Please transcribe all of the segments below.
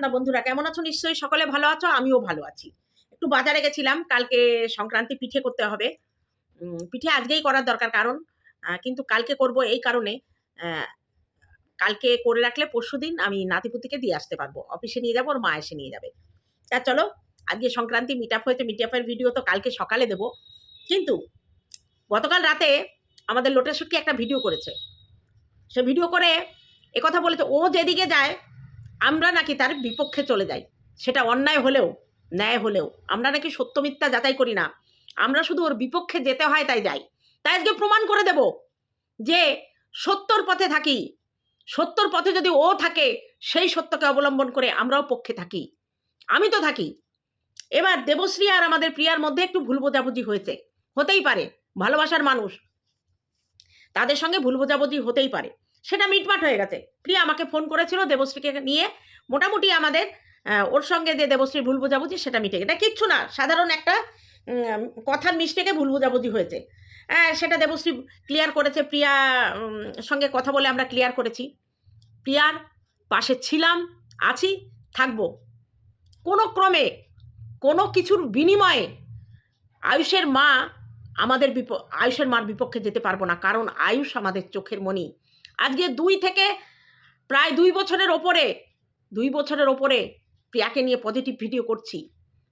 সন্ধ্যা বন্ধুরা? কেমন আছো? নিশ্চয়ই সকলে ভালো আছো, আমিও ভালো আছি। একটু বাজারে গেছিলাম, কালকে সংক্রান্তি পিঠে করতে হবে। পিঠে আজকেই করার দরকার কারণ কিন্তু কালকে করব এই কারণে কালকে করে রাখলে পরশু দিন আমি নাতিপুতিকে দিয়ে আসতে পারব। অফিসে নিয়ে যাব, ওর মা এসে নিয়ে যাবে। তা চলো, আজকে সংক্রান্তি মিট আপ হয়েছে মিট আপের ভিডিও তো কালকে সকালে দেবো। কিন্তু গতকাল রাতে আমাদের সুটকি একটা ভিডিও করেছে। সে ভিডিও করে একথা বলেছে, ও যেদিকে যায় আমরা নাকি তার বিপক্ষে চলে যাই। সেটা অন্যায় হলেও, ন্যায় হলেও। আমরা নাকি সত্য মিথ্যা যাচাই করি না। আমরা শুধু ওর বিপক্ষে যেতে হয় তাই যাই। তাই আজকে প্রমাণ করে দেব যে সত্যর পথে থাকি। সত্যর পথে যদি ও থাকে, সেই সত্যকে অবলম্বন করে আমরাও পক্ষে থাকি। আমি তো থাকি। এবার দেবশ্রী আর আমাদের প্রিয়ার মধ্যে একটু ভুল বোঝাবুঝি হয়েছে। হতেই পারে। ভালোবাসার মানুষ। তাদের সঙ্গে ভুল বোঝাবুঝি হতেই পারে। সেটা মিটমাট হয়ে গেছে। প্রিয়া আমাকে ফোন করেছিল দেবশ্রীকে নিয়ে। মোটামুটি আমাদের ওর সঙ্গে যে দেবশ্রী ভুল বোঝাবুঝি সেটা মিটে গেছে। এটা কিচ্ছু না, সাধারণ একটা কথার মিস্টেকে ভুল বোঝাবুঝি হয়েছে। হ্যাঁ সেটা দেবশ্রী ক্লিয়ার করেছে। প্রিয়া সঙ্গে কথা বলে আমরা ক্লিয়ার করেছি। প্রিয়ার পাশে ছিলাম, আছি, থাকব। কোনো ক্রমে, কোনো কিছুর বিনিময়ে আয়ুষের মা আমাদের বিপ, আয়ুষের মার বিপক্ষে যেতে পারব না। কারণ আয়ুষ আমাদের চোখের মণি। আজকে দুই থেকে প্রায় দুই বছরের ওপরে, দুই বছরের ওপরে প্রিয়াকে নিয়ে পজিটিভ ভিডিও করছি।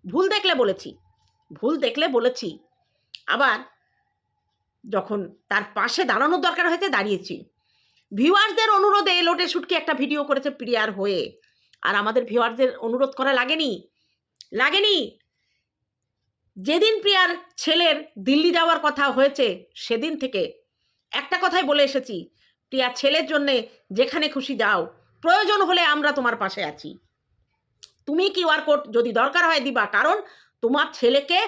ভুল দেখলে বলেছি, ভুল দেখলে বলেছি। আবার যখন তার পাশে দাঁড়ানোর দরকার হয়েছে দাঁড়িয়েছি। ভিউয়ার্সদের অনুরোধে লোটে শুটকি একটা ভিডিও করেছে প্রিয়ার হয়ে। আর আমাদের ভিউয়ার্সদের অনুরোধ করা লাগেনি লাগেনি। যেদিন প্রিয়ার ছেলের দিল্লি যাওয়ার কথা হয়েছে, সেদিন থেকে একটা কথাই বলে এসেছি প্রিয়া ছেলের জন্যে যেখানে খুশি যাও। প্রয়োজন হলে আমরা তোমার পাশে আছি। তুমি কিউআর কোড যদি দরকার হয় দিবা, কারণ তোমার ছেলেকে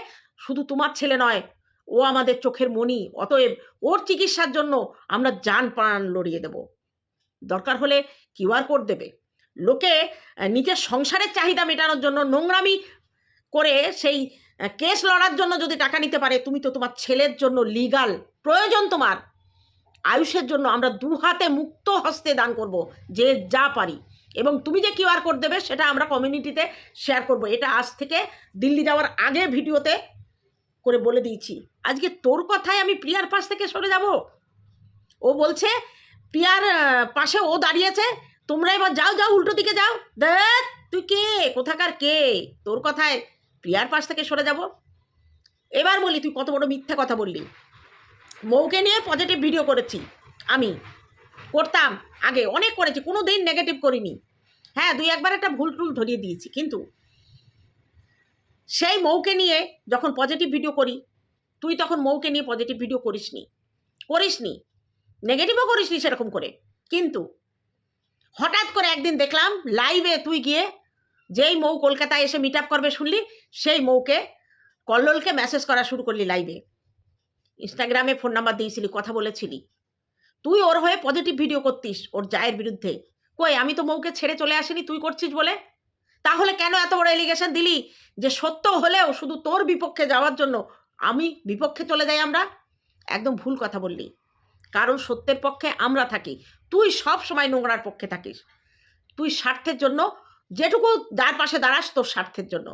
শুধু তোমার ছেলে নয়, ও আমাদের চোখের মণি, অতএব ওর চিকিৎসার জন্য আমরা যান প্রাণ লড়িয়ে দেব। দরকার হলে কিউআর কোড দেবে। লোকে নিজের সংসারের চাহিদা মেটানোর জন্য নোংরামি করে সেই কেস লড়ার জন্য যদি টাকা নিতে পারে, তুমি তো তোমার ছেলের জন্য লিগাল প্রয়োজন তোমার। আয়ুষের জন্য আমরা দু হাতে মুক্ত হস্তে দান করব, যে যা পারি। এবং তুমি যে কিউআর কোড দেবে, সেটা আমরা কমিউনিটিতে শেয়ার করব। এটা আজ থেকে দিল্লি যাওয়ার আগে ভিডিওতে করে বলে দিয়েছি। আজকে তোর কথায় আমি প্রিয়ার পাশ থেকে সরে যাব। ও বলছে, প্রিয়ার পাশে ও দাঁড়িয়েছে তোমরা এবার যাও যাও, উল্টো দিকে যাও। দেখ তুই কে? কোথাকার কে? তোর কথায় প্রিয়ার পাশ থেকে সরে যাব। এবার বলি, তুই কত বড় মিথ্যা কথা বললি। মৌকে নিয়ে পজিটিভ ভিডিও করেছি। আমি। করতাম, আগে অনেক করেছি কোনো দিন নেগেটিভ করিনি। হ্যাঁ দুই একবার একটা ভুল টুল ধরিয়ে দিয়েছি, কিন্তু সেই মৌকে নিয়ে যখন পজিটিভ ভিডিও করি, তুই তখন মৌকে নিয়ে পজিটিভ ভিডিও করিসনি। করিসনি। নেগেটিভও করিসনি সেরকম করে। কিন্তু হঠাৎ করে একদিন দেখলাম লাইভে তুই গিয়ে যেই মৌ কলকাতায় এসে মিট করবে শুনলি, সেই মৌকে কল্লোলকে মেসেজ করা শুরু করলি লাইভে ইনস্টাগ্রামে ফোন নাম্বার দিয়েছিলি, কথা বলেছিলি। তুই ওর হয়ে পজিটিভ ভিডিও করতিস ওর জায়ের বিরুদ্ধে। কই, আমি তো মৌকে ছেড়ে চলে আসিনি, তুই করছিস বলে? তাহলে কেন এত বড় এলিগেশন দিলি যে সত্য হলেও শুধু তোর বিপক্ষে যাওয়ার জন্য আমি বিপক্ষে চলে যাই আমরা? একদম ভুল কথা বললি। কারণ সত্যের পক্ষে আমরা থাকি। তুই সব সময় নোংরার পক্ষে থাকিস। তুই স্বার্থের জন্য যেটুকু যার পাশে দাঁড়াস তোর স্বার্থের জন্য।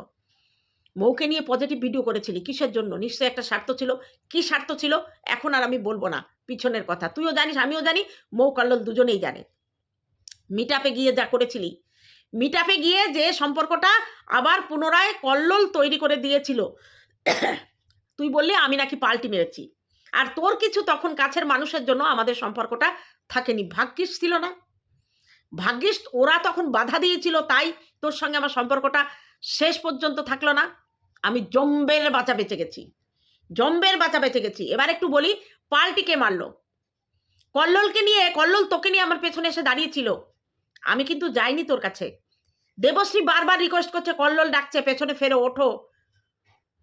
মৌকে নিয়ে পজিটিভ ভিডিও করেছিলি, কিসের জন্য? নিশ্চয়ই একটা স্বার্থ ছিল। কি স্বার্থ ছিল? এখন আর আমি বলব না। পিছনের কথা। তুইও জানিস, আমিও জানি, মৌ কল্লোল দুজনেই জানে। মিট গিয়ে যা করেছিলি। মিট গিয়ে যে সম্পর্কটা আবার পুনরায় কল্লোল তৈরি করে দিয়েছিল, তুই বললি, আমি নাকি পাল্টি মেরেছি। আর তোর কিছু তখন কাছের মানুষের জন্য আমাদের সম্পর্কটা থাকেনি। ভাগ্যিস ছিল না। ভাগ্যিস ওরা তখন বাধা দিয়েছিল, তাই তোর সঙ্গে আমার সম্পর্কটা শেষ পর্যন্ত থাকল না। আমি জম্বের বাঁচা বেঁচে গেছি। জম্বের বাঁচা বেঁচে গেছি। এবার একটু বলি, পাল্টিকে মারলো। কল্লোলকে নিয়ে, কল্লোল তোকে নিয়ে আমার পেছনে এসে দাঁড়িয়েছিল। আমি কিন্তু যাইনি তোর কাছে। দেবশ্রী বারবার রিকোয়েস্ট করছে, কল্লোল ডাকছে, পেছনে ফেরো, ওঠো।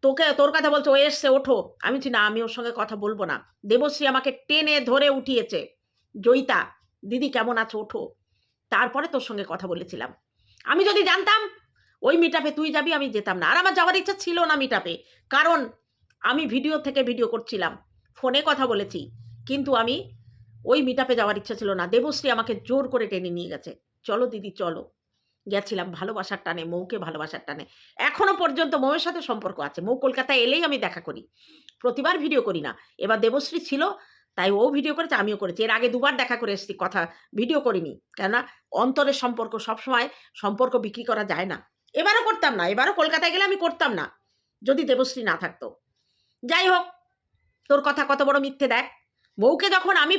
তোকে, তোর কথা বলছে, ও এসছে, ওঠো। আমি বলছি, না, আমি ওর সঙ্গে কথা বলব না। দেবশ্রী আমাকে টেনে ধরে উঠিয়েছে। জয়িতা, দিদি কেমন আছো, ওঠো। তারপরে তোর সঙ্গে কথা বলেছিলাম। আমি যদি জানতাম ওই মিটাপে তুই যাবি, আমি যেতাম না। আর আমার যাওয়ার ইচ্ছা ছিল না মিটাপে কারণ আমি ভিডিও থেকে ভিডিও করছিলাম। ফোনে কথা বলেছি। কিন্তু আমি ওই মিটাপে যাওয়ার ইচ্ছা ছিল না। দেবশ্রী আমাকে জোর করে টেনে নিয়ে গেছে। চলো দিদি, চলো। গেছিলাম ভালোবাসার টানে, মৌকে ভালোবাসার টানে। এখনও পর্যন্ত মৌয়ের সাথে সম্পর্ক আছে। মৌ কলকাতায় এলেই আমি দেখা করি। প্রতিবার ভিডিও করি না। এবার দেবশ্রী ছিল, তাই ও ভিডিও করেছে, আমিও করেছি। এর আগে দুবার দেখা করে এসেছি, কথা ভিডিও করিনি। কেননা অন্তরের সম্পর্ক সবসময় সম্পর্ক বিক্রি করা যায় না। এবারও করতাম না, এবারও কলকাতায় গেলে আমি করতাম না, যদি দেবশ্রী না থাকতো। যাই হোক, তোর কথা কত বড় মিথ্যে দেখ। মৌকে যখন আমি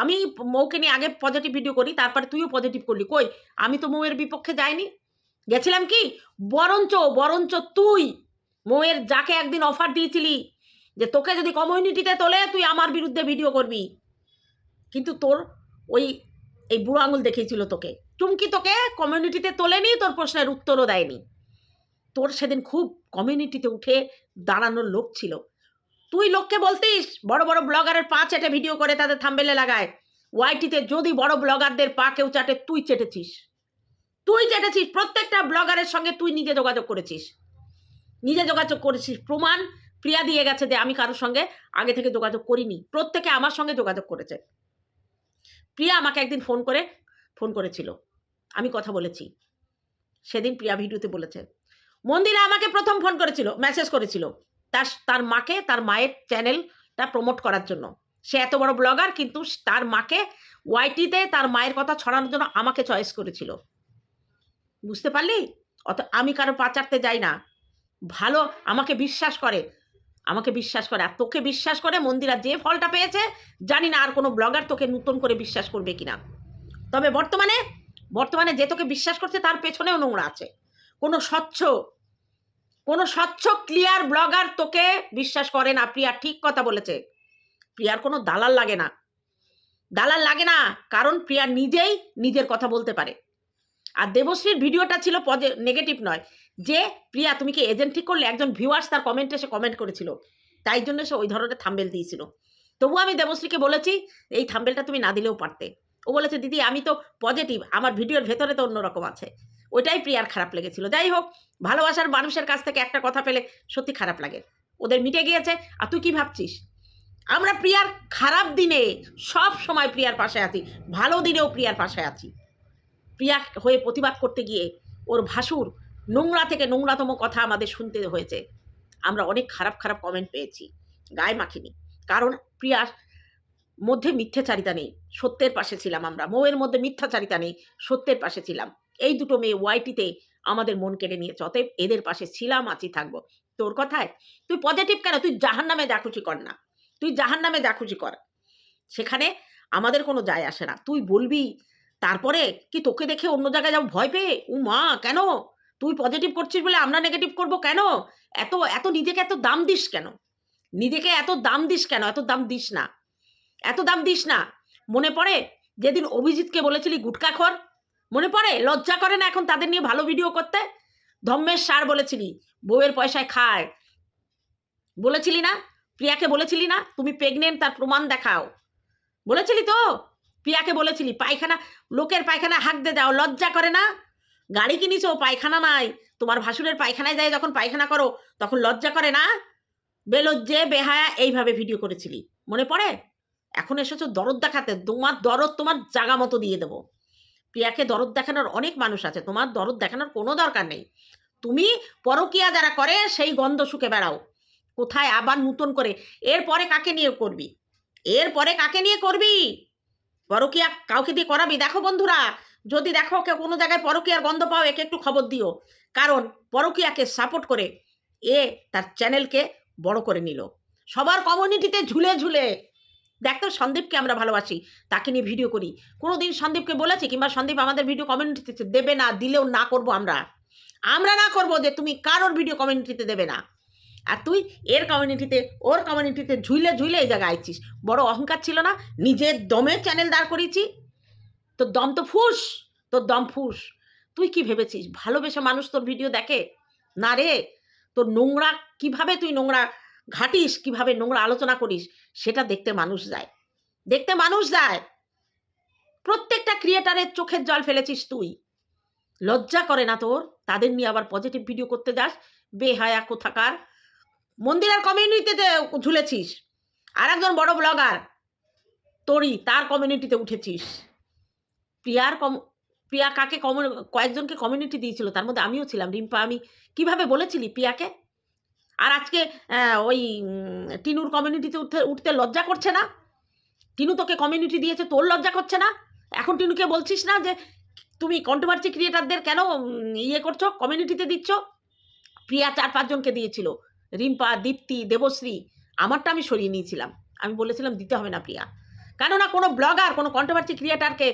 আমি মৌকে নিয়ে আগে পজিটিভ ভিডিও করি, তারপরে তুইও পজিটিভ করলি। কই, আমি তো মৌয়ের বিপক্ষে যাইনি। গেছিলাম কি? বরঞ্চ বরঞ্চ তুই মৌয়ের যাকে একদিন অফার দিয়েছিলি, যে তোকে যদি কমিউনিটিতে তোলে, তুই আমার বিরুদ্ধে ভিডিও করবি। কিন্তু তোর ওই, এই বুড়ো আঙুল দেখিয়েছিল তোকে। চুমকি তোকে কমিউনিটিতে তোলেনি তোর প্রশ্নের উত্তরও দেয়নি। তোর সেদিন খুব কমিউনিটিতে উঠে দাঁড়ানোর লোক ছিল। তুই লোককে বলতিস, বড় বড় ব্লগারের পা চেটে ভিডিও করে তাদের থাম্বেলে লাগায়। ওয়াইটিতে যদি বড় ব্লগারদের পা কেউ চাটে, তুই চেটেছিস। তুই চেটেছিস, প্রত্যেকটা ব্লগারের সঙ্গে তুই নিজে যোগাযোগ করেছিস। নিজে যোগাযোগ করেছিস। প্রমাণ প্রিয়া দিয়ে গেছে যে আমি কারোর সঙ্গে আগে থেকে যোগাযোগ করিনি। প্রত্যেকে আমার সঙ্গে যোগাযোগ করেছে। প্রিয়া আমাকে একদিন ফোন করে ফোন করেছিল। আমি কথা বলেছি। সেদিন প্রিয়া ভিডিওতে বলেছে, মন্দিরা আমাকে প্রথম ফোন করেছিল মেসেজ করেছিল তার তার মাকে, তার মায়ের চ্যানেলটা প্রমোট করার জন্য। সে এত বড় ব্লগার কিন্তু তার মাকে ওয়াইটিতে তার মায়ের কথা ছড়ানোর জন্য আমাকে চয়েস করেছিল। বুঝতে পারলি? অত, আমি কারও পাচারতে যাই না। ভালো, আমাকে বিশ্বাস করে। আমাকে বিশ্বাস করে। আর তোকে বিশ্বাস করে মন্দিরা যে ফলটা পেয়েছে, জানি না আর কোনো ব্লগার তোকে নতুন করে বিশ্বাস করবে কিনা। তবে বর্তমানে বর্তমানে যে তোকে বিশ্বাস করছে, তার পেছনেও নোংরা আছে। কোনো স্বচ্ছ কোনো স্বচ্ছ ক্লিয়ার ব্লগার তোকে বিশ্বাস করে না। প্রিয়া ঠিক কথা বলেছে। প্রিয়ার কোনো দালাল লাগে না। দালাল লাগে না, কারণ প্রিয়া নিজেই নিজের কথা বলতে পারে। আর দেবশ্রীর ভিডিওটা ছিল পজে নেগেটিভ নয়। যে প্রিয়া, তুমি কি এজেন্ট ঠিক করলে? একজন ভিউয়ার্স তার কমেন্টে এসে কমেন্ট করেছিল। তাই জন্য সে ওই ধরনের থাম্বেল দিয়েছিল। তবু আমি দেবশ্রীকে বলেছি, এই থাম্বেলটা তুমি না দিলেও পারতে। ও বলেছে, দিদি, আমি তো পজিটিভ আমার ভিডিওর ভেতরে তো অন্যরকম আছে। ওইটাই প্রিয়ার খারাপ লেগেছিল। যাই হোক, ভালোবাসার মানুষের কাছ থেকে একটা কথা পেলে সত্যি খারাপ লাগে। ওদের মিটে গিয়েছে, আর তুই কি ভাবছিস? আমরা প্রিয়ার খারাপ দিনে সব সময় প্রিয়ার পাশে আছি, ভালো দিনেও প্রিয়ার পাশে আছি। প্রিয়া হয়ে প্রতিবাদ করতে গিয়ে ওর ভাসুর নোংরা থেকে নোংরাতম কথা আমাদের শুনতে হয়েছে। আমরা অনেক খারাপ খারাপ কমেন্ট পেয়েছি, গায়ে মাখিনি। কারণ প্রিয়ার মধ্যে মিথ্যাচারিতা নেই, সত্যের পাশে ছিলাম আমরা। মৌয়ের মধ্যে মিথ্যাচারিতা নেই, সত্যের পাশে ছিলাম। এই দুটো মেয়ে ওয়াইটিতে আমাদের মন কেড়ে নিয়েছে, অতএব এদের পাশে ছিলাম, আছি, থাকব। তোর কথায়, তুই পজিটিভ কেন? তুই জাহান নামে যা খুশি কর না। তুই জাহান নামে যা খুশি কর। সেখানে আমাদের কোনো যায় আসে না। তুই বলবি, তারপরে কি তোকে দেখে অন্য জায়গায় যাও ভয় পেয়ে? উ মা, কেন? তুই পজিটিভ করছিস বলে আমরা নেগেটিভ করব কেন? এত এত নিজেকে এত দাম দিস কেন? নিজেকে এত দাম দিস কেন? এত দাম দিস না। এত দাম দিস না। মনে পড়ে? যেদিন অভিজিৎকে বলেছিলি গুটকা খর, মনে পড়ে? লজ্জা করে না এখন তাদের নিয়ে ভালো ভিডিও করতে? ধম্মের সার বলেছিলি, বউয়ের পয়সায় খায়। বলেছিলি না? প্রিয়াকে বলেছিলি না? তুমি প্রেগনেন্ট তার প্রমাণ দেখাও। বলেছিলি তো? প্রিয়াকে বলেছিলি, পায়খানা, লোকের পায়খানা হাঁক দিয়ে যাও লজ্জা করে না? গাড়ি কিনিছো পায়খানা নাই। তোমার ভাসুরের পায়খানায় যায় যখন পায়খানা করো, তখন লজ্জা করে না? বেলজ্জে, বেহায়া, এইভাবে ভিডিও করেছিলি। মনে পড়ে? এখন এসেছ, দরদ দেখাতে। তোমার দরদ তোমার জাগা মতো দিয়ে দেবো। প্রিয়াকে দরদ দেখানোর অনেক মানুষ আছে, তোমার দরদ দেখানোর কোনো দরকার নেই। তুমি পরকিয়া যারা করে, সেই গন্ধ শুকে বেড়াও। কোথায় আবার নতুন করে? এরপরে কাকে নিয়ে করবি? এরপরে কাকে নিয়ে করবি? পরকিয়া কাউকে দিয়ে করাবি? দেখো বন্ধুরা, যদি দেখো কেউ কোনো জায়গায় পরকিয়ার গন্ধ পাও, একে একটু খবর দিও। কারণ পরকিয়াকে সাপোর্ট করে এ তার চ্যানেলকে বড় করে নিল। সবার কমিউনিটিতে ঝুলে ঝুলে। দেখ তো সন্দীপকে আমরা ভালোবাসি, তাকে নিয়ে ভিডিও করি। কোনো দিন সন্দীপকে বলেছি কিংবা সন্দীপ আমাদের ভিডিও কমিউনিটিতে দেবে না, দিলেও না করব আমরা। আমরা না করব যে তুমি কারোর ভিডিও কমিউনিটিতে দেবে না। আর তুই এর কমিউনিটিতে ওর কমিউনিটিতে ঝুলে ঝুলে এই জায়গায় আইছিস। বড় অহংকার ছিল না? নিজের দমে চ্যানেল দাঁড় করিয়েছি। তোর দম তো ফুস, তোর দম ফুস। তুই কি ভেবেছিস? ভালোবেসে মানুষ তোর ভিডিও দেখে? না রে, তোর নোংরা, কীভাবে তুই নোংরা ঘাটিস, কীভাবে নোংরা আলোচনা করিস, সেটা দেখতে মানুষ যায়। দেখতে মানুষ যায়। প্রত্যেকটা ক্রিয়েটারের চোখের জল ফেলেছিস তুই। লজ্জা করে না তোর? তাদের নিয়ে আবার পজিটিভ ভিডিও করতে যাস? বেহায়া কোথাকার। মন্দিরের কমিউনিটিতে ঝুলেছিস। আর একজন বড় ব্লগার তোরই, তার কমিউনিটিতে উঠেছিস। প্রিয়ার কম, প্রিয়া কাকে কমন কয়েকজনকে কমিউনিটি দিয়েছিল, তার মধ্যে আমিও ছিলাম। রিম্পা, আমি কীভাবে বলেছিলি প্রিয়াকে? আর আজকে ওই টিনুর কমিউনিটিতে উঠতে উঠতে লজ্জা করছে না? টিনু তোকে কমিউনিটি দিয়েছে, তোর লজ্জা করছে না? এখন টিনুকে বলছিস না যে, তুমি কন্ট্রোভার্সি ক্রিয়েটারদের কেন ইয়ে করছ? কমিউনিটিতে দিচ্ছ? প্রিয়া চার পাঁচজনকে দিয়েছিল। রিম্পা, দীপ্তি, দেবশ্রী, আমারটা আমি সরিয়ে নিয়েছিলাম। আমি বলেছিলাম, দিতে হবে না প্রিয়া। কেননা কোনো ব্লগার কোনো কন্ট্রোভার্সি ক্রিয়েটারকে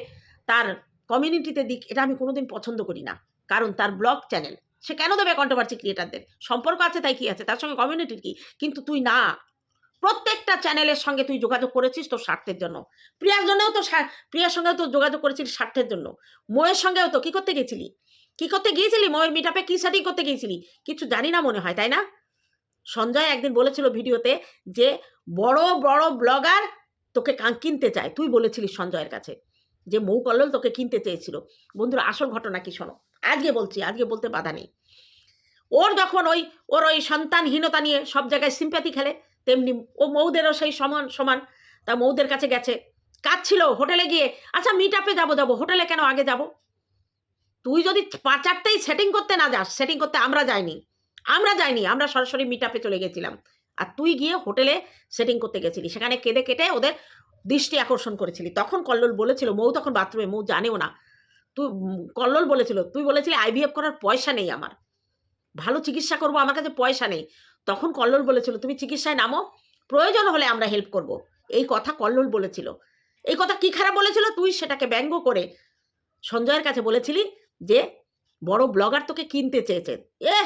তার কমিউনিটিতে দিক, এটা আমি কোনোদিন পছন্দ করি না। কারণ তার ব্লগ চ্যানেল সে কেন দেবে কন্ট্রোভার্সি ক্রিয়েটারদের সম্পর্ক আছে তাই কি আছে? তার সঙ্গে কমিউনিটির কি? কিন্তু তুই না। প্রত্যেকটা চ্যানেলের সঙ্গে তুই যোগাযোগ করেছিস তোর স্বার্থের জন্য। প্রিয়ার জন্যও তো প্রিয়ার সঙ্গেও তো যোগাযোগ করেছিলি স্বার্থের জন্য। ময়ের সঙ্গেও তো। কি করতে গেছিলি? কি করতে গিয়েছিলি? ময়ের মিটাপে কি সেটিং করতে গিয়েছিলি? কিছু জানি না মনে হয়, তাই না? সঞ্জয় একদিন বলেছিল ভিডিওতে যে, বড় বড় ব্লগার তোকে কিনতে চায়। তুই বলেছিলিস সঞ্জয়ের কাছে যে, মৌ কল্লোল তোকে কিনতে চেয়েছিল। বন্ধুরা, আসল ঘটনা কি শোনো? আজকে বলছি, আজকে বলতে বাধা নেই। ওর যখন ওই, ওর ওই সন্তানহীনতা নিয়ে সব জায়গায় সিম্প্যাথি খেলে, তেমনি ও মৌদেরও সেই সমান সমান। তা মৌদের কাছে গেছে। কাজ ছিল হোটেলে গিয়ে আচ্ছা মিট আপে যাব যাব। হোটেলে কেন আগে যাব? তুই যদি পাঁচ চারটেই সেটিং করতে না যাস সেটিং করতে আমরা যাইনি। আমরা যাইনি, আমরা সরাসরি মিট আপে চলে গেছিলাম। আর তুই গিয়ে হোটেলে সেটিং করতে গেছিলি। সেখানে কেঁদে কেটে ওদের দৃষ্টি আকর্ষণ করেছিলি। তখন কল্লোল বলেছিল, মৌ তখন বাথরুমে মৌ জানেও না। তুই কল্লোল বলেছিল, তুই বলেছিলি আইভিএফ করার পয়সা নেই আমার। ভালো চিকিৎসা করব, আমার কাছে পয়সা নেই। তখন কল্লোল বলেছিল, তুমি চিকিৎসায় নামো, প্রয়োজন হলে আমরা হেল্প করব। এই কথা কল্লোল বলেছিল। এই কথা কি খারাপ বলেছিল? তুই সেটাকে ব্যঙ্গ করে সঞ্জয়ের কাছে বলেছিলি যে, বড় ব্লগার তোকে কিনতে চেয়েছে। এ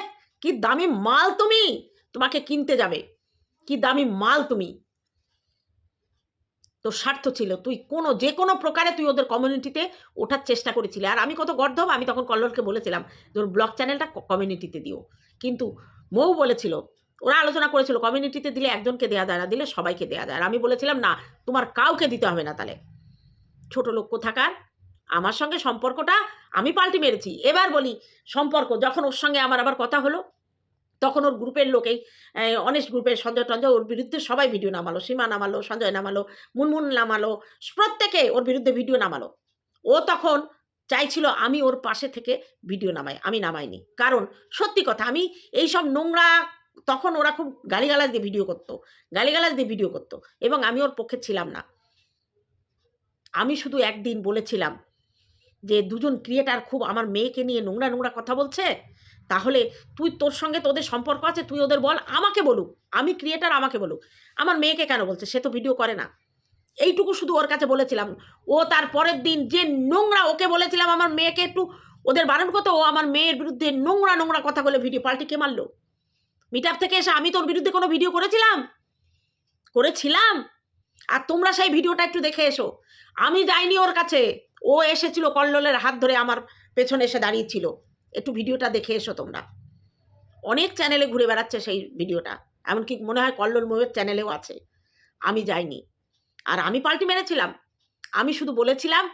কি দামি মাল তুমি! তোমাকে কিনতে যাবে। কি দামি মাল তুমি! তোর স্বার্থ ছিল। তুই কোনো, যে কোনো প্রকারে তুই ওদের কমিউনিটিতে ওঠার চেষ্টা করেছিলি। আর আমি কত গর্ধব, আমি তখন কল্লোলকে বলেছিলাম ওর ব্লগ চ্যানেলটা কমিউনিটিতে দিও। কিন্তু মৌ বলেছিল, ওরা আলোচনা করেছিল কমিউনিটিতে দিলে একজনকে দেওয়া যায় না, দিলে সবাইকে দেওয়া যায় আর আমি বলেছিলাম, না, তোমার কাউকে দিতে হবে না তাহলে। ছোট লোক কোথাকার? আমার সঙ্গে সম্পর্কটা আমি পাল্টে মেরেছি। এবার বলি, সম্পর্ক, যখন ওর সঙ্গে আমার আবার কথা হলো তখন ওর গ্রুপের লোকেই অনেক গ্রুপের সঞ্জয় টঞ্জয় ওর বিরুদ্ধে সবাই ভিডিও নামালো, সীমা নামালো, সঞ্জয় নামালো, মুনমুন নামালো, প্রত্যেকে ওর বিরুদ্ধে ভিডিও নামালো। ও তখন চাইছিল আমি ওর পাশে থেকে ভিডিও নামাই, আমি নামাইনি। কারণ সত্যি কথা, আমি এই সব নোংরা, তখন ওরা খুব গালিগালাজ দিয়ে ভিডিও করতো, গালিগালাজ দিয়ে ভিডিও করতো এবং আমি ওর পক্ষে ছিলাম না। আমি শুধু একদিন বলেছিলাম যে, দুজন ক্রিয়েটার খুব আমার মেয়েকে নিয়ে নোংরা নোংরা কথা বলছে তাহলে তুই তোর সঙ্গে তোদের সম্পর্ক আছে, তুই ওদের বল, আমাকে বলুক। আমি ক্রিয়েটার আমাকে বলুক। আমার মেয়েকে কেন বলছে? সে তো ভিডিও করে না। এইটুকু শুধু ওর কাছে বলেছিলাম। ও তার পরের দিন যে নোংরা ওকে বলেছিলাম আমার মেয়েকে একটু, ওদের বারণ করতো, ও আমার মেয়ের বিরুদ্ধে নোংরা নোংরা কথা বলে ভিডিও পাল্টি কে মারলো? মিট থেকে এসে আমি তোর বিরুদ্ধে কোনো ভিডিও করেছিলাম? করেছিলাম? আর তোমরা সেই ভিডিওটা একটু দেখে এসো। আমি যাইনি ওর কাছে। ও এসেছিল কল্লোলের হাত ধরে আমার পেছনে এসে দাঁড়িয়েছিল। একটু ভিডিওটা দেখে এসো তোমরা। অনেক চ্যানেলে ঘুরে বেড়াচ্ছে সেই ভিডিওটা। এমনকি মনে হয় কল্লোল ময়ের চ্যানেলেও আছে। আমি যাইনি। আর আমি পাল্টি মেরেছিলাম। আমি শুধু বলেছিলাম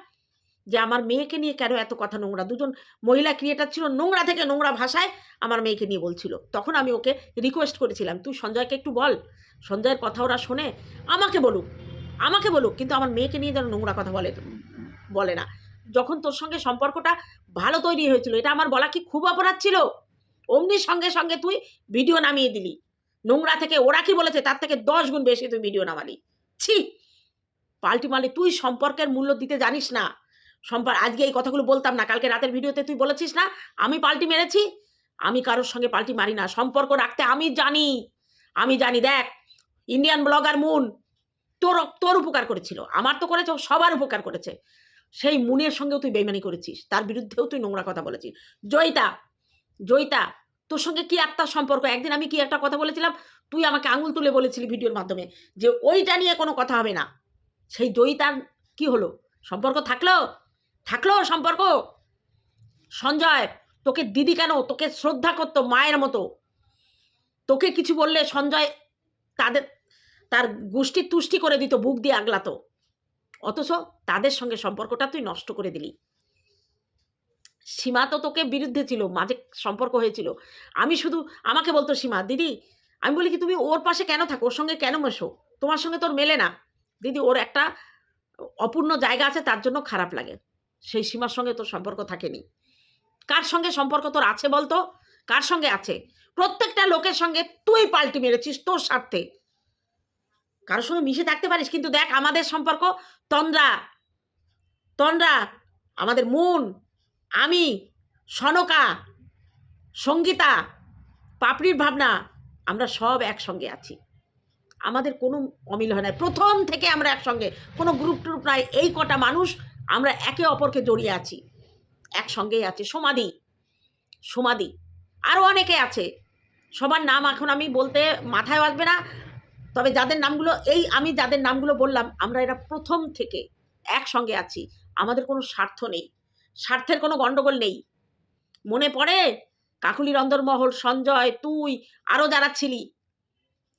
যে আমার মেয়েকে নিয়ে কেন এত কথা নোংরা? দুজন মহিলা ক্রিয়েটার ছিল, নোংরা থেকে নোংরা ভাষায় আমার মেয়েকে নিয়ে বলছিল। তখন আমি ওকে রিকোয়েস্ট করেছিলাম, তুই সঞ্জয়কে একটু বল। সঞ্জয়ের কথা ওরা শোনে। আমাকে বলুক। আমাকে বলুক। কিন্তু আমার মেয়েকে নিয়ে যেন নোংরা কথা বলে বলে না। যখন তোর সঙ্গে সম্পর্কটা ভালো তৈরি হয়েছিল। এটা আমার বলা কি খুব অপরাধ ছিল? অমনি সঙ্গে সঙ্গে তুই ভিডিও নামিয়ে দিলি। নোংরা থেকে ওরা কি বলেছে? তার থেকে দশ গুণ বেশি তুই ভিডিও নামালি। ছি! পাল্টি মারলি। তুই সম্পর্কের মূল্য দিতে জানিস না। সম্পর্ক আজকে এই কথাগুলো বলতাম না। কালকে রাতের ভিডিওতে তুই বলেছিস না, আমি পাল্টি মেরেছি? আমি কারোর সঙ্গে পাল্টি মারি না। সম্পর্ক রাখতে আমি জানি। আমি জানি, দেখ ইন্ডিয়ান ব্লগার মুন তোর তোর উপকার করেছিল। আমার তো করেছে সবার উপকার করেছে। সেই মুনের সঙ্গেও তুই বেইমানি করেছিস। তার বিরুদ্ধেও তুই নোংরা কথা বলেছিস। জয়িতা জয়িতা, তোর সঙ্গে কি আত্মার সম্পর্ক? একদিন আমি কি একটা কথা বলেছিলাম? তুই আমাকে আঙুল তুলে বলেছিলি ভিডিওর মাধ্যমে যে ওইটা নিয়ে কোনো কথা হবে না। সেই জয়িতার কি হলো? সম্পর্ক থাকল? থাকল সম্পর্ক? সঞ্জয়, তোকে দিদি কেন? তোকে শ্রদ্ধা করতো মায়ের মতো। তোকে কিছু বললে সঞ্জয় তাদের, তার গোষ্ঠী তুষ্টি করে দিত, বুক দিয়ে আগলাতো। অথচ তাদের সঙ্গে সম্পর্কটা তুই নষ্ট করে দিলি। সীমা তো তোকে বিরুদ্ধে ছিল, মাঝে সম্পর্ক হয়েছিল। আমি শুধু আমাকে বলতো, সীমা, দিদি, আমি বলি কি তুমি ওর পাশে কেন থাকো? ওর সঙ্গে কেন মেশো? তোমার সঙ্গে তোর মেলে না। দিদি, ওর একটা অপূর্ণ জায়গা আছে, তার জন্য খারাপ লাগে। সেই সীমার সঙ্গে তোর সম্পর্ক থাকেনি। কার সঙ্গে সম্পর্ক তোর আছে বলতো? কার সঙ্গে আছে? প্রত্যেকটা লোকের সঙ্গে তুই পাল্টি মেরেছিস তোর স্বার্থে। কারোর সঙ্গে মিশে থাকতে পারিস, কিন্তু দেখ আমাদের সম্পর্ক তন্দ্রা। তন্দ্রা, আমাদের মুন, আমি, সনকা, সঙ্গীতা, পাপড়ির ভাবনা, আমরা সব একসঙ্গে আছি। আমাদের কোনো অমিল হয় না। প্রথম থেকে আমরা একসঙ্গে, কোনো গ্রুপ ট্রুপ নাই, এই কটা মানুষ আমরা একে অপরকে জড়িয়ে আছি। একসঙ্গেই আছে। সমাধি সমাধি। আরও অনেকে আছে। সবার নাম এখন আমি বলতে মাথায় আসবে না। তবে যাদের নামগুলো, এই আমি যাদের নামগুলো বললাম, আমরা এরা প্রথম থেকে একসঙ্গে আছি। আমাদের কোনো স্বার্থ নেই। স্বার্থের কোনো গণ্ডগোল নেই। মনে পড়ে? কাকুলির অন্দরমহল সঞ্জয়, তুই আরও যারা ছিলি।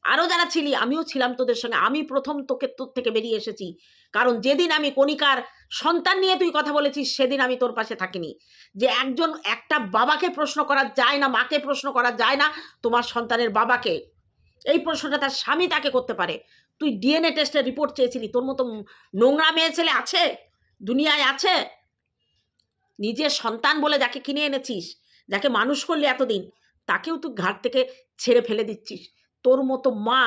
আরও যারা ছিলি, আমিও ছিলাম তোদের সঙ্গে। আমি প্রথম তোকে তোর থেকে বেরিয়ে এসেছি। কারণ যেদিন আমি কণিকার সন্তান নিয়ে তুই কথা বলেছিস, সেদিন আমি তোর পাশে থাকিনি। যে একজন, একটা বাবাকে প্রশ্ন করা যায় না, মাকে প্রশ্ন করা যায় না, তোমার সন্তানের বাবাকে। এই প্রশ্নটা তার স্বামী তাকে করতে পারে। তুই ডিএনএ টেস্টের রিপোর্ট চেয়েছিলি, তোর মতো নোংরা মেয়ে ছেলে আছে? দুনিয়ায় আছে? নিজের সন্তান বলে যাকে কিনে এনেছিস, যাকে মানুষ করলি এতদিন, তাকেও তুই ঘাট থেকে ছেড়ে ফেলে দিচ্ছিস। তোর মতো মা,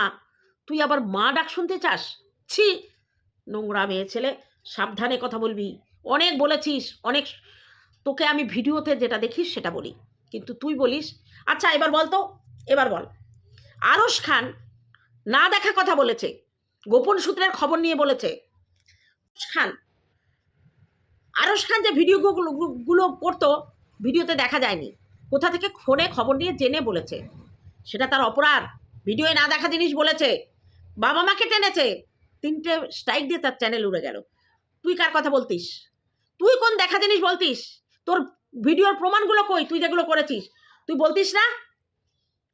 তুই আবার মা ডাক শুনতে চাস? ছি! নোংরা মেয়ে ছেলে, সাবধানে কথা বলবি। অনেক বলেছিস, অনেক তোকে আমি ভিডিওতে যেটা দেখিস সেটা বলি। কিন্তু তুই বলিস আচ্ছা এবার বল তো, এবার বল। আরশ খান না দেখা কথা বলেছে, গোপন সূত্রের খবর নিয়ে বলেছে। খান, আরশ খান যে ভিডিওগুলো গুলো করতো, ভিডিওতে দেখা যায়নি। কোথা থেকে ফোনে খবর নিয়ে জেনে বলেছে। সেটা তার অপরাধ। ভিডিওয়ে না দেখা জিনিস বলেছে। বাবা মাকে টেনেছে। তিনটে স্ট্রাইক দিয়ে তার চ্যানেল উড়ে গেল। তুই কার কথা বলতিস? তুই কোন দেখা জিনিস বলতিস? তোর ভিডিওর প্রমাণগুলো কই? তুই যেগুলো করেছিস। তুই বলতিস না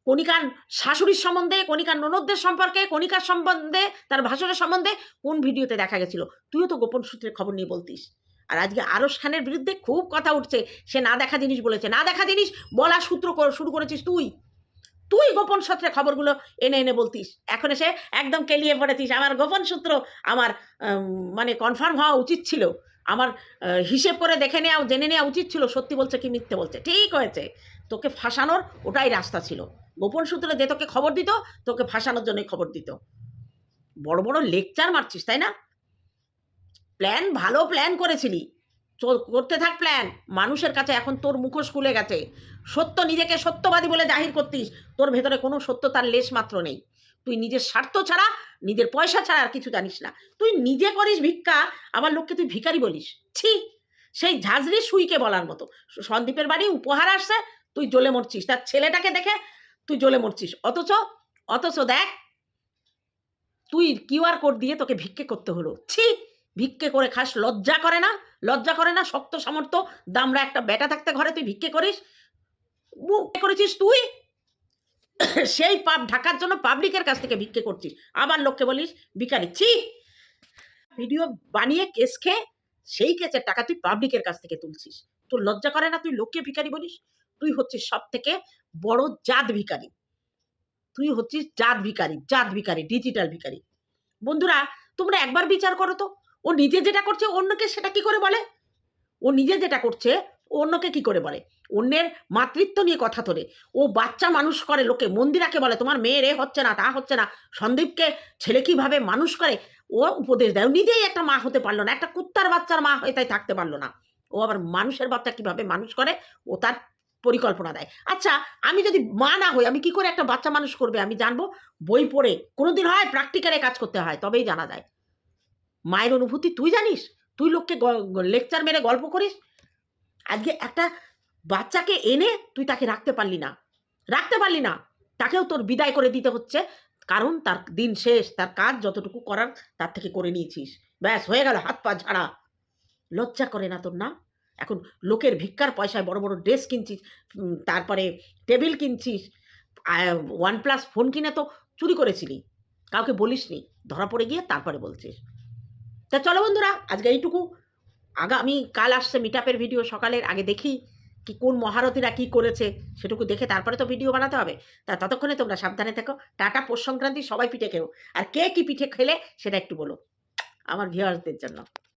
কণিকার শাশুড়ির সম্বন্ধে, কণিকার ননদদের সম্পর্কে, কণিকার সম্বন্ধে, তার ভাষণের সম্বন্ধে কোন ভিডিওতে দেখা গেছিল? তুইও তো গোপন সূত্রের খবর নিয়ে বলতিস। আর আজকে আরশ খানের বিরুদ্ধে খুব কথা উঠছে। সে না দেখা জিনিস বলেছে। না দেখা জিনিস বলা সূত্র শুরু করেছিস তুই। তুই গোপন সূত্রে খবরগুলো এনে এনে বলতিস। এখন এসে একদম কেলিয়ে পড়েছিস আমার গোপন সূত্র আমার মানে কনফার্ম হওয়া উচিত ছিল। আমার হিসেব করে দেখে নেওয়া, জেনে নেওয়া উচিত ছিল। সত্যি বলছে কি মিথ্যে বলছে। ঠিক হয়েছে। তোকে ফাঁসানোর ওটাই রাস্তা ছিল। গোপন সূত্রে যে তোকে খবর দিত, তোকে ফাঁসানোর জন্যই খবর দিত। বড় বড় লেকচার মারছিস, তাই না? প্ল্যান ভালো প্ল্যান করেছিলি। করতে থাক প্ল্যান মানুষের কাছে এখন তোর মুখোশ খুলে গেছে। সত্য নিজেকে সত্যবাদী বলে জাহির করতিস। তোর ভেতরে কোনো সত্যতার লেশ মাত্র নেই। তুই নিজের স্বার্থ ছাড়া, নিজের পয়সা ছাড়া আর কিছু জানিস না। তুই নিজে করিস ভিক্ষা, আবার লোককে তুই ভিখারি বলিস। ছি! সেই ঝাঁঝরি সুইকে বলার মতো। সন্দীপের বাড়ি উপহার আসছে, তুই জ্বলে মরছিস। তার ছেলেটাকে দেখে তুই জ্বলে মরছিস। অথচ অথচ দেখ, তুই কিউআর কোড দিয়ে তোকে ভিক্ষে করতে হলো। ছি, ভিক্ষে করে খাস, লজ্জা করে না, লজ্জা করে না, শক্ত সামর্থ্য দামরা একটা বেটা থাকতে ঘরে তুই ভিক্ষে করিস। করেছিস তুই? সেই পাপ ঢাকার জন্য পাবলিকের কাছ থেকে ভিক্ষে করছিস। আবার লোককে বলিস, ভিখারি, ছি। ভিডিও বানিয়ে কেস খেয়ে, সেই কেসের টাকা তুই পাবলিকের কাছ থেকে তুলছিস। তোর লজ্জা করে না তুই লোককে ভিখারি বলিস? তুই হচ্ছিস সব থেকে বড় জাত ভিখারি। তুই হচ্ছিস জাত ভিখারি জাত ভিখারি ডিজিটাল ভিখারি। বন্ধুরা, তোমরা একবার বিচার করো তো। ও নিজে যেটা করছে, অন্যকে সেটা কি করে বলে? ও নিজে যেটা করছে অন্যকে কি করে বলে? অন্যের মাতৃত্ব নিয়ে কথা তোলে। ও বাচ্চা মানুষ করে লোকে, মন্দিরাকে বলে, তোমার মেয়ের এ হচ্ছে না, তা হচ্ছে না। সন্দীপকে ছেলে কীভাবে মানুষ করে, ও উপদেশ দেয়। নিজেই একটা মা হতে পারল না, একটা কুত্তার বাচ্চার মা হয়ে তাই থাকতে পারল না। ও আবার মানুষের বাচ্চা কীভাবে মানুষ করে, ও তার পরিকল্পনা দেয়। আচ্ছা আমি যদি মা না হই, আমি কি করে একটা বাচ্চা মানুষ করবে? আমি জানব, বই পড়ে কোনোদিন হয় প্র্যাকটিক্যালে কাজ করতে হয়, তবেই জানা যায়। মায়ের অনুভূতি, তুই জানিস? তুই লোককে লেকচার মেরে গল্প করিস? আজকে একটা বাচ্চাকে এনে তুই তাকে রাখতে পারলি না। রাখতে পারলি না। তাকেও তোর বিদায় করে দিতে হচ্ছে। কারণ তার দিন শেষ, তার কাজ যতটুকু করার, তার থেকে করে নিয়েছিস। ব্যাস, হয়ে গেল, হাত পা ঝাড়া। লজ্জা করে না তোর না? এখন লোকের ভিক্ষার পয়সায় বড় বড় ড্রেস কিনছিস তারপরে টেবিল কিনছিস ওয়ান প্লাস ফোন কিনে তো চুরি করেছিলি, কাউকে বলিসনি, ধরা পড়ে গিয়ে তারপরে বলছিস। তা চলো বন্ধুরা, আজকে এইটুকু। আগামী, কাল আসছে মিটাপের ভিডিও সকালের, আগে দেখি কি, কোন মহারথীরা কি করেছে, সেটুকু দেখে তারপরে তো ভিডিও বানাতে হবে। তা ততক্ষণে তোমরা সাবধানে থেকো। টাটা, পৌষ সংক্রান্তি, সবাই পিঠে খেও। আর কে কি পিঠে খেলে, সেটা একটু বলো, আমার ভিউয়ার্সদের জন্য।